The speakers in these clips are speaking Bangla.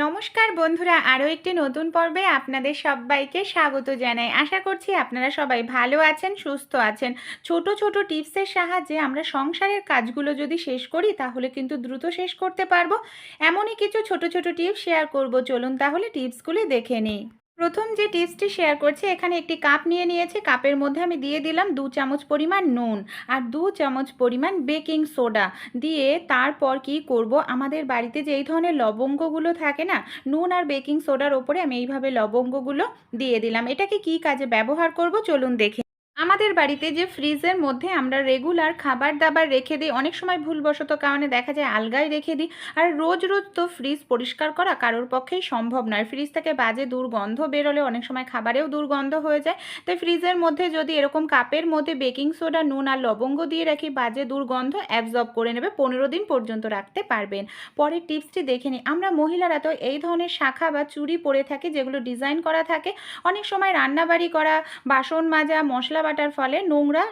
নমস্কার বন্ধুরা, আরও একটি নতুন পর্বে আপনাদের সবাইকে স্বাগত জানাই। আশা করছি আপনারা সবাই ভালো আছেন, সুস্থ আছেন। ছোট ছোট টিপসের সাহায্যে আমরা সংসারের কাজগুলো যদি শেষ করি, তাহলে কিন্তু দ্রুত শেষ করতে পারব। এমনই কিছু ছোট ছোট টিপস শেয়ার করব। চলুন তাহলে টিপসগুলি দেখে নিই। প্রথম যে টিপসটি শেয়ার করছি, এখানে একটি কাপ নিয়ে নিয়েছি। কাপের মধ্যে আমি দিয়ে দিলাম দু চামচ পরিমাণ নুন আর দু চামচ পরিমাণ বেকিং সোডা। দিয়ে তারপর কি করব? আমাদের বাড়িতে যেই ধরনের লবঙ্গগুলো থাকে না, নুন আর বেকিং সোডার ওপরে আমি এইভাবে লবঙ্গগুলো দিয়ে দিলাম। এটাকে কি কাজে ব্যবহার করব? চলুন দেখে আমাদের বাড়িতে যে ফ্রিজের মধ্যে আমরা রেগুলার খাবার দাবার রেখে দিই, অনেক সময় ভুলবশত কারণে দেখা যায় আলগায় রেখে দিই। আর রোজ রোজ তো ফ্রিজ পরিষ্কার করা কারোর পক্ষেই সম্ভব নয়। ফ্রিজ থেকে বাজে দুর্গন্ধ বেরোলে অনেক সময় খাবারেও দুর্গন্ধ হয়ে যায়। তাই ফ্রিজের মধ্যে যদি এরকম কাপের মধ্যে বেকিং সোডা, নুন আর লবঙ্গ দিয়ে রাখি, বাজে দুর্গন্ধ অ্যাবজর্ব করে নেবে, পনেরো দিন পর্যন্ত রাখতে পারবেন। পরের টিপসটি দেখে নিই। আমরা মহিলারা তো এই ধরনের শাখা বা চুড়ি পরে থাকি, যেগুলো ডিজাইন করা থাকে। অনেক সময় রান্নাবাড়ি করা, বাসন মাজা, মশলা বাটার ফলে নোংরা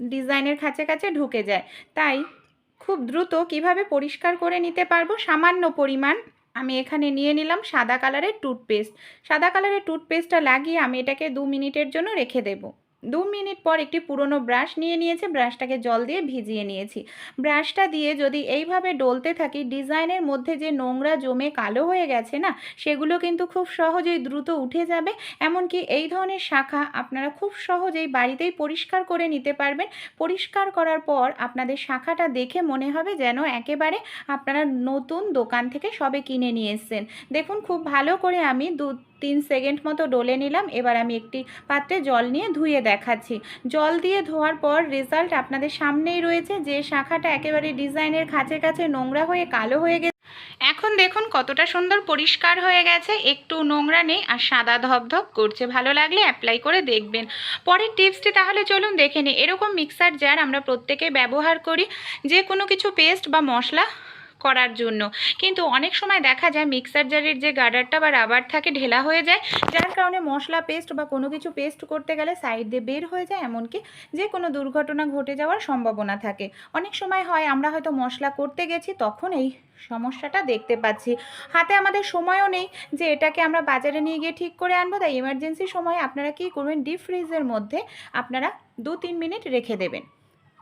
ডিজাইনের কাছে কাছে ঢুকে যায়। তাই খুব দ্রুত কীভাবে পরিষ্কার করে নিতে পারব সামান্য পরিমাণ আমি এখানে নিয়ে নিলাম সাদা কালারের টুথপেস্ট। সাদা কালারের টুথপেস্টটা লাগিয়ে আমি এটাকে দু মিনিটের জন্য রেখে দেবো। দু মিনিট পর একটি পুরনো ব্রাশ নিয়ে নিয়েছে, ব্রাশটাকে জল দিয়ে ভিজিয়ে নিয়েছি। ব্রাশটা দিয়ে যদি এইভাবে ডলতে থাকি, ডিজাইনের মধ্যে যে নোংরা জমে কালো হয়ে গেছে না, সেগুলো কিন্তু খুব সহজেই দ্রুত উঠে যাবে। এমনকি এই ধরনের শাখা আপনারা খুব সহজেই বাড়িতেই পরিষ্কার করে নিতে পারবেন। পরিষ্কার করার পর আপনাদের শাখাটা দেখে মনে হবে যেন একেবারে আপনারা নতুন দোকান থেকে সবে কিনে নিয়ে এসছেন। দেখুন, খুব ভালো করে আমি দু তিন সেকেন্ড মতো ডলে নিলাম। এবার আমি একটি পাত্রে জল নিয়ে ধুয়ে দেখাচ্ছি। জল দিয়ে ধোয়ার পর রেজাল্ট আপনাদের সামনেই রয়েছে। যে শাখাটা একেবারে ডিজাইনের কাছে কাছে নোংরা হয়ে কালো হয়ে গেছে। এখন দেখুন কতটা সুন্দর পরিষ্কার হয়ে গেছে। একটু নোংরা নেই আর সাদা ধপধপ করছে। ভালো লাগলে অ্যাপ্লাই করে দেখবেন। পরের টিপসটি তাহলে চলুন দেখে নিই। এরকম মিক্সার জার আমরা প্রত্যেকে ব্যবহার করি। যে কোনো কিছু পেস্ট বা মশলা করার জন্য। কিন্তু অনেক সময় দেখা যায় মিক্সার জারের যে গার্ডারটা বা রাবার থাকে ঢেলা হয়ে যায়, যার কারণে মশলা পেস্ট বা কোনো কিছু পেস্ট করতে গেলে সাইড দিয়ে বের হয়ে যায়, এমনকি যে কোনো দুর্ঘটনা ঘটে যাওয়ার সম্ভাবনা থাকে। অনেক সময় হয় আমরা হয়তো মশলা করতে গেছি, তখন এই সমস্যাটা দেখতে পাচ্ছি। হাতে আমাদের সময়ও নেই যে এটাকে আমরা বাজারে নিয়ে গিয়ে ঠিক করে আনব, তাই এমার্জেন্সি সময় আপনারা কী করবেন ডিপ ফ্রিজের মধ্যে আপনারা দু তিন মিনিট রেখে দেবেন।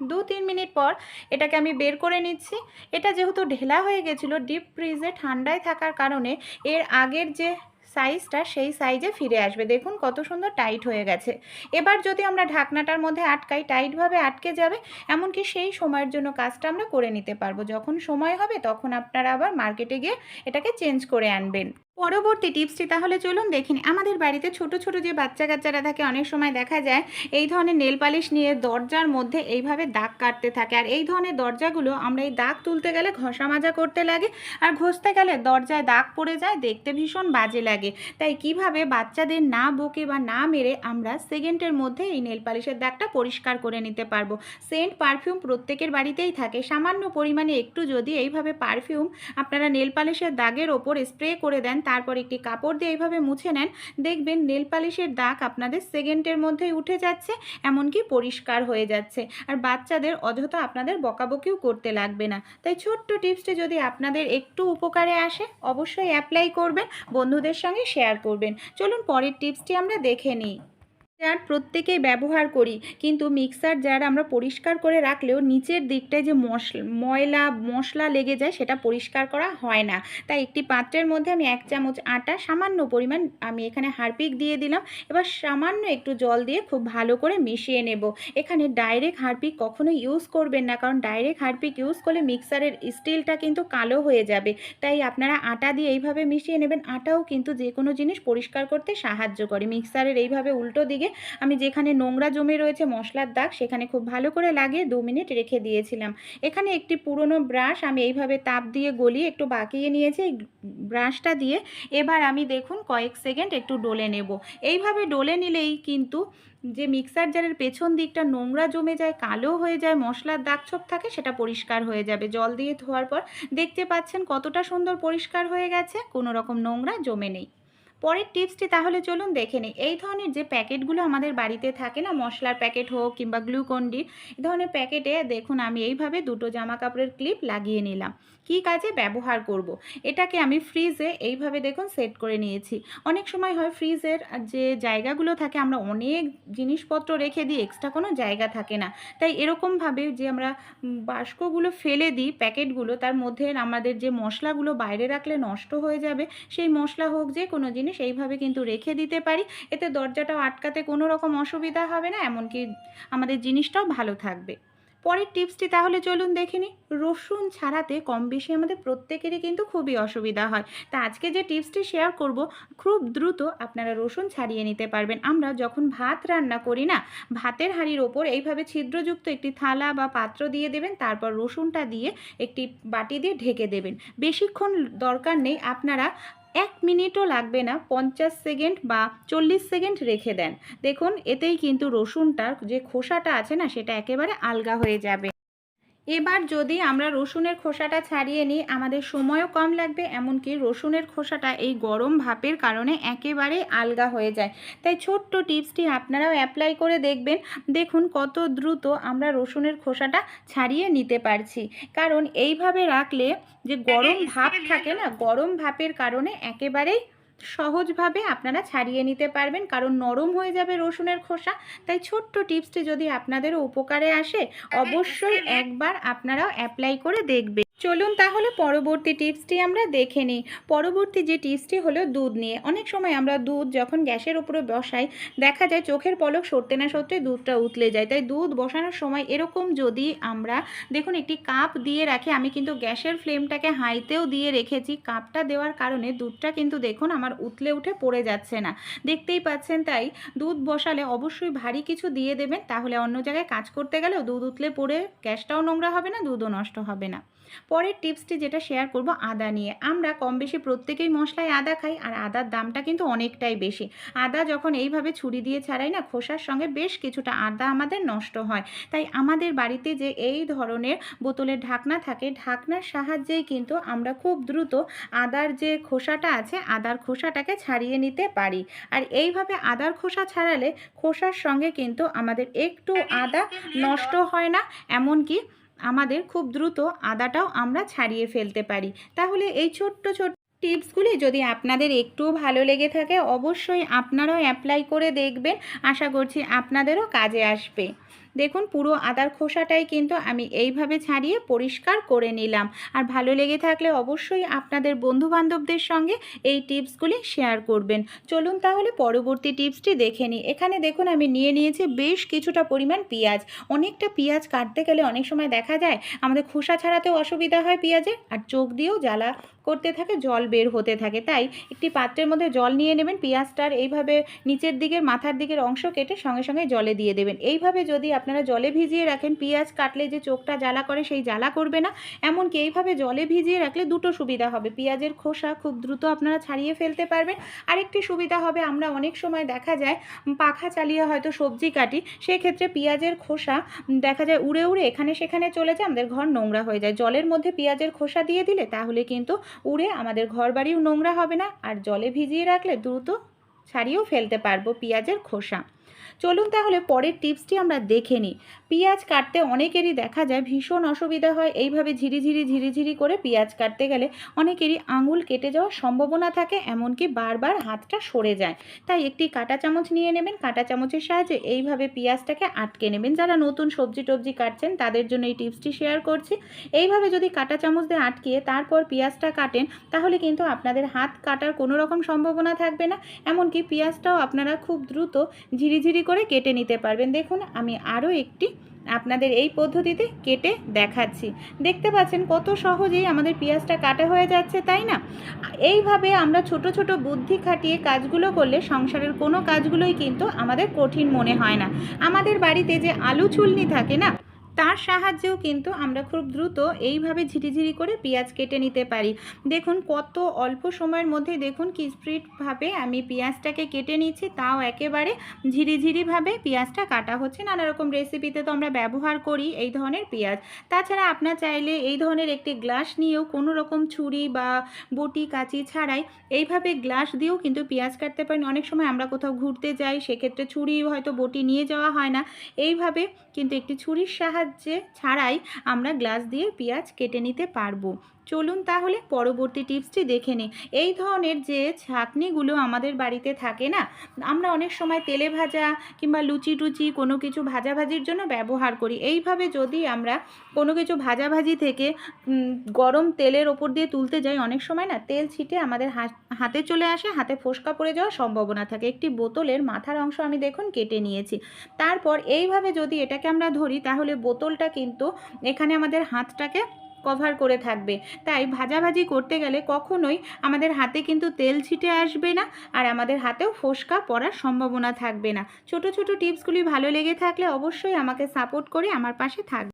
দু তিন মিনিট পর এটাকে আমি বের করে নিচ্ছি। এটা যেহেতু ঢেলা হয়ে গেছিল ডিপ ফ্রিজে ঠান্ডায় থাকার কারণে এর আগের যে সাইজটা সেই সাইজে ফিরে আসবে। দেখুন কত সুন্দর টাইট হয়ে গেছে। এবার যদি আমরা ঢাকনাটার মধ্যে আটকাই টাইটভাবে আটকে যাবে, এমনকি সেই সময়ের জন্য কাজটা আমরা করে নিতে পারব। যখন সময় হবে, তখন আপনারা আবার মার্কেটে গিয়ে এটাকে চেঞ্জ করে আনবেন। পরবর্তী টিপসটি তাহলে চলুন দেখিনি আমাদের বাড়িতে ছোট ছোট যে বাচ্চা কাচ্চারা থাকে, অনেক সময় দেখা যায় এই ধরনের নেল পালিশ নিয়ে দরজার মধ্যে এইভাবে দাগ কাটতে থাকে। আর এই ধরনের দরজাগুলো আমরা এই দাগ তুলতে গেলে ঘষা মাজা করতে লাগে আর ঘষতে গেলে দরজায় দাগ পড়ে যায়, দেখতে ভীষণ বাজে লাগে। তাই কীভাবে বাচ্চাদের না বকে বা না মেরে আমরা সেকেন্ডের মধ্যে এই নেল পালিশের দাগটা পরিষ্কার করে নিতে পারব। সেন্ট পারফিউম প্রত্যেকের বাড়িতেই থাকে। সামান্য পরিমাণে একটু যদি এইভাবে পারফিউম আপনারা নেল পালিশের দাগের ওপর স্প্রে করে দেন তারপর একটি কাপড় দিয়ে এইভাবে মুছে নেন। দেখবেন নেল পালিশের দাগ আপনাদের সেকেন্ডের মধ্যেই উঠে যাচ্ছে, এমনকি পরিষ্কার হয়ে যাচ্ছে। আর বাচ্চাদের অযথা আপনাদের বকাবকিও করতে লাগবে না। তাই ছোট্ট টিপসটি যদি আপনাদের একটু উপকারে আসে, অবশ্যই অ্যাপ্লাই করবেন, বন্ধুদের সঙ্গে শেয়ার করবেন। চলুন পরের টিপসটি আমরা দেখে নিই। জার প্রত্যেকেই ব্যবহার করি। কিন্তু মিক্সার জার আমরা পরিষ্কার করে রাখলেও নিচের দিকটায় যে মশলা ময়লা, মশলা লেগে যায় সেটা পরিষ্কার করা হয় না। তাই একটি পাত্রের মধ্যে আমি এক চামচ আটা সামান্য পরিমাণ আমি এখানে হারপিক দিয়ে দিলাম। এবার সামান্য একটু জল দিয়ে খুব ভালো করে মিশিয়ে নেব। এখানে ডাইরেক্ট হারপিক কখনো ইউজ করবেন না, কারণ ডাইরেক্ট হারপিক ইউজ করলে মিক্সারের স্টিলটা কিন্তু কালো হয়ে যাবে। তাই আপনারা আটা দিয়ে এইভাবে মিশিয়ে নেবেন। আটাও কিন্তু যে কোনো জিনিস পরিষ্কার করতে সাহায্য করে। মিক্সারের এইভাবে উল্টো দিকে আমি যেখানে নোংরা জমে রয়েছে মশলার দাগ, সেখানে খুব ভালো করে লাগিয়ে দু মিনিট রেখে দিয়েছিলাম। এখানে একটি পুরনো ব্রাশ আমি এইভাবে তাপ দিয়ে গলিয়ে একটু বাকিয়ে নিয়েছি। এই ব্রাশটা দিয়ে এবার আমি দেখুন কয়েক সেকেন্ড একটু ডলে নেব। এইভাবে ডলে নিলেই কিন্তু যে মিক্সার জারের পেছন দিকটা নোংরা জমে যায়, কালো হয়ে যায়, মশলার দাগ ছোপ থাকে, সেটা পরিষ্কার হয়ে যাবে। জল দিয়ে ধোয়ার পর দেখতে পাচ্ছেন কতটা সুন্দর পরিষ্কার হয়ে গেছে, কোনো রকম নোংরা জমে নেই। পরের টিপসটি তাহলে চলুন দেখে নিই। এই ধরনের যে প্যাকেটগুলো আমাদের বাড়িতে থাকে না, মশলার প্যাকেট হোক কিংবা গ্লুকন্ডি, এই ধরনের প্যাকেটে দেখুন আমি এইভাবে দুটো জামা কাপড়ের ক্লিপ লাগিয়ে নিলাম। কী কাজে ব্যবহার করব। এটাকে আমি ফ্রিজে এইভাবে দেখুন সেট করে নিয়েছি। অনেক সময় হয় ফ্রিজের যে জায়গাগুলো থাকে, আমরা অনেক জিনিসপত্র রেখে দিই, এক্সট্রা কোনো জায়গা থাকে না। তাই এরকমভাবে যে আমরা বাস্কগুলো ফেলে দিই প্যাকেটগুলো, তার মধ্যে আমাদের যে মশলাগুলো বাইরে রাখলে নষ্ট হয়ে যাবে, সেই মশলা হোক যে কোনো জিনিস এইভাবে কিন্তু রেখে দিতে পারি। এতে দরজাটাও আটকাতে কোনো রকম অসুবিধা হবে না, এমনকি আমাদের জিনিসটাও ভালো থাকবে। পরের টিপসটি তাহলে চলুন দেখে নিই। রসুন ছাড়াতে কম বেশি আমাদের প্রত্যেকেরই কিন্তু খুবই অসুবিধা হয়। তা আজকে যে টিপসটি শেয়ার করব, খুব দ্রুত আপনারা রসুন ছাড়িয়ে নিতে পারবেন। আমরা যখন ভাত রান্না করি না, ভাতের হাঁড়ির ওপর এইভাবে ছিদ্রযুক্ত একটি থালা বা পাত্র দিয়ে দেবেন, তারপর রসুনটা দিয়ে একটি বাটি দিয়ে ঢেকে দেবেন। বেশিক্ষণ দরকার নেই, আপনারা এক মিনিটও লাগবে না পঞ্চাশ সেকেন্ড বা চল্লিশ সেকেন্ড রেখে দেন। দেখুন, এতেই কিন্তু রসুনটার যে খোসাটা আছে না, সেটা একেবারে আলগা হয়ে যাবে। এবার যদি আমরা রসুনের খোসাটা ছাড়িয়ে নিই, আমাদের সময়ও কম লাগবে, এমনকি রসুনের খোসাটা এই গরম ভাপের কারণে একেবারে আলগা হয়ে যায়। তাই ছোট্ট টিপসটি আপনারাও অ্যাপ্লাই করে দেখবেন। দেখুন কত দ্রুত আমরা রসুনের খোসাটা ছাড়িয়ে নিতে পারছি। কারণ এইভাবে রাখলে যে গরম ভাপ থাকে না, গরম ভাপের কারণে একেবারেই সহজভাবে আপনারা ছাড়িয়ে নিতে পারবেন কারণ নরম হয়ে যাবে রসুনের খোসা। তাই ছোট্ট টিপসটি যদি আপনাদেরও উপকারে আসে অবশ্যই একবার আপনারাও অ্যাপ্লাই করে দেখবেন। চলুন তাহলে পরবর্তী টিপসটি আমরা দেখে নিই। পরবর্তী যে টিপসটি হলো দুধ নিয়ে। অনেক সময় আমরা দুধ যখন গ্যাসের উপরে বসাই, দেখা যায় চোখের পলক সরতে না সরতে দুধটা উতলে যায়। তাই দুধ বসানোর সময় এরকম যদি আমরা, দেখুন একটি কাপ দিয়ে রাখি, আমি কিন্তু গ্যাসের ফ্লেমটাকে হাইতেও দিয়ে রেখেছি, কাপটা দেওয়ার কারণে দুধটা কিন্তু দেখুন আমার উতলে উঠে পড়ে যাচ্ছে না। দেখতেই পাচ্ছেন তাই দুধ বসালে অবশ্যই ভারী কিছু দিয়ে দেবেন, তাহলে অন্য জায়গায় কাজ করতে গেলেও দুধ উতলে পড়ে, গ্যাসটাও নোংরা হবে না, দুধও নষ্ট হবে না। পরের টিপসটি যেটা শেয়ার করব আদা নিয়ে। আমরা কম বেশি প্রত্যেকেই মশলায় আদা খাই আর আদার দামটা কিন্তু অনেকটাই বেশি। আদা যখন এইভাবে ছুরি দিয়ে ছাড়াই না খোসার সঙ্গে বেশ কিছুটা আদা আমাদের নষ্ট হয়। তাই আমাদের বাড়িতে যে এই ধরনের বোতলের ঢাকনা থাকে ঢাকনার সাহায্যেই কিন্তু আমরা খুব দ্রুত আদার যে খোসাটা আছে আদার খোসাটাকে ছাড়িয়ে নিতে পারি। আর এইভাবে আদার খোসা ছাড়ালে খোসার সঙ্গে কিন্তু আমাদের একটু আদা নষ্ট হয় না এমনকি আমাদের খুব দ্রুত আদাটাও আমরা ছাড়িয়ে ফেলতে পারি। তাহলে এই ছোট্ট ছোট্ট টিপসগুলি যদি আপনাদের একটু ভালো লেগে থাকে, অবশ্যই আপনারাও অ্যাপ্লাই করে দেখবেন। আশা করছি আপনাদেরও কাজে আসবে। দেখুন, পুরো আদার খোসাটাই কিন্তু আমি এইভাবে ছাড়িয়ে পরিষ্কার করে নিলাম। আর ভালো লেগে থাকলে অবশ্যই আপনাদের বন্ধু বান্ধবদের সঙ্গে এই টিপসগুলি শেয়ার করবেন। চলুন তাহলে পরবর্তী টিপসটি দেখে নিই। এখানে দেখুন, আমি নিয়ে নিয়েছি বেশ কিছুটা পরিমাণ পেঁয়াজ। অনেকটা পেঁয়াজ কাটতে গেলে অনেক সময় দেখা যায়, আমাদের খোসা ছাড়াতেও অসুবিধা হয় পেঁয়াজের, আর চোখ দিয়েও জ্বালা করতে থাকে, জল বের হতে থাকে। তাই একটি পাত্রের মধ্যে জল নিয়ে নেবেন, পেঁয়াজটার এইভাবে নিচের দিকের, মাথার দিকের অংশ কেটে সঙ্গে সঙ্গে জলে দিয়ে দেবেন। এইভাবে যদি আপনারা জলে ভিজিয়ে রাখেন, পেঁয়াজ কাটলে যে চোখটা জ্বালা করে সেই জ্বালা করবে না। এমনকি এইভাবে জলে ভিজিয়ে রাখলে দুটো সুবিধা হবে। পেঁয়াজের খোসা খুব দ্রুত আপনারা ছাড়িয়ে ফেলতে পারবেন। আরেকটি সুবিধা হবে, আমরা অনেক সময় দেখা যায় পাখা চালিয়ে হয়তো সবজি কাটি, সেক্ষেত্রে পেঁয়াজের খোসা দেখা যায় উড়ে উড়ে এখানে সেখানে চলে যায়, আমাদের ঘর নোংরা হয়ে যায়। জলের মধ্যে পেঁয়াজের খোসা দিয়ে দিলে তাহলে কিন্তু উড়ে আমাদের ঘর বাড়িও নোংরা হবে না। আর জলে ভিজিয়ে রাখলে দ্রুত ছাড়িয়েও ফেলতে পারব পেঁয়াজের খোসা। চলুন তাহলে পরের টিপসটি আমরা দেখে নিই। পেঁয়াজ কাটতে অনেকেরই দেখা যায় ভীষণ অসুবিধা হয়। এইভাবে ঝিরিঝিরি ঝিরিঝিরি করে পেঁয়াজ কাটতে গেলে অনেকেরই আঙুল কেটে যাওয়ার সম্ভাবনা থাকে, এমনকি বারবার হাতটা সরে যায়। তাই একটি কাঁটা চামচ নিয়ে নেবেন, কাঁটা চামচের সাহায্যে এইভাবে পেঁয়াজটাকে আটকে নেবেন। যারা নতুন সবজি টবজি কাটছেন, তাদের জন্য এই টিপসটি শেয়ার করছি। এইভাবে যদি কাঁটা চামচ দিয়ে আটকিয়ে তারপর পেঁয়াজটা কাটেন, তাহলে কিন্তু আপনাদের হাত কাটার কোনো রকম সম্ভাবনা থাকবে না। এমনকি পেঁয়াজটাও আপনারা খুব দ্রুত ঝিরিঝিরি করে কেটে নিতে পারবেন। দেখুন, আমি আরও একটি আপনাদের এই পদ্ধতিতে কেটে দেখাচ্ছি। দেখতে পাচ্ছেন কত সহজেই আমাদের পেঁয়াজটা কাটা হয়ে যাচ্ছে, তাই না? এইভাবে আমরা ছোট ছোট বুদ্ধি খাটিয়ে কাজগুলো করলে সংসারের কোনো কাজগুলোই কিন্তু আমাদের কঠিন মনে হয় না। আমাদের বাড়িতে যে আলু চুলনি থাকে না তার সাহায্যেও কিন্তু আমরা খুব দ্রুত এইভাবে ঝিরিঝিরি করে পেঁয়াজ কেটে নিতে পারি। দেখুন, কত অল্প সময়ের মধ্যে দেখুন কি স্প্রিটভাবে আমি পেঁয়াজটাকে কেটে নিচ্ছি, তাও একেবারে ঝিরিঝিরিভাবে পেঁয়াজটা কাটা হচ্ছে। নানা রকম রেসিপিতে তো আমরা ব্যবহার করি এই ধরনের পেঁয়াজ। তাছাড়া আপনার চাইলে এই ধরনের একটি গ্লাস নিয়েও কোনো রকম ছুরি বা বটি, কাঁচি ছাড়াই এইভাবে গ্লাস দিয়েও কিন্তু পেঁয়াজ কাটতে পারেন। অনেক সময় আমরা কোথাও ঘুরতে যাই, সেক্ষেত্রে ছুরি হয়তো বটি নিয়ে যাওয়া হয় না। এইভাবে কিন্তু একটি ছুরির সাহায্যে ছাড়াই আমরা গ্লাস দিয়ে পেঁয়াজ কেটে নিতে পারব। চলুন তাহলে পরবর্তী টিপসটি দেখে নিই। এই ধরনের যে ছাঁকনিগুলো আমাদের বাড়িতে থাকে না, আমরা অনেক সময় তেলে ভাজা কিংবা লুচি টুচি কোনো কিছু ভাজাভাজির জন্য ব্যবহার করি। এইভাবে যদি আমরা কোনো কিছু ভাজাভাজি থেকে গরম তেলের ওপর দিয়ে তুলতে যাই, অনেক সময় না তেল ছিটে আমাদের হাত- চলে আসে, হাতে ফোসকা পড়ে যাওয়ার সম্ভাবনা থাকে। একটি বোতলের মাথার অংশ আমি দেখুন কেটে নিয়েছি। তারপর এইভাবে যদি এটাকে আমরা ধরি, তাহলে বোতলটা কিন্তু এখানে আমাদের হাতটাকে কভার করে থাকবে। তাই ভাজাভাজি করতে গেলে কখনোই আমাদের হাতে কিন্তু তেল ছিটে আসবে না আর আমাদের হাতেও ফোসকা পড়ার সম্ভাবনা থাকবে না। ছোট ছোট টিপসগুলি ভালো লেগে থাকলে অবশ্যই আমাকে সাপোর্ট করে আমার পাশে থাকবে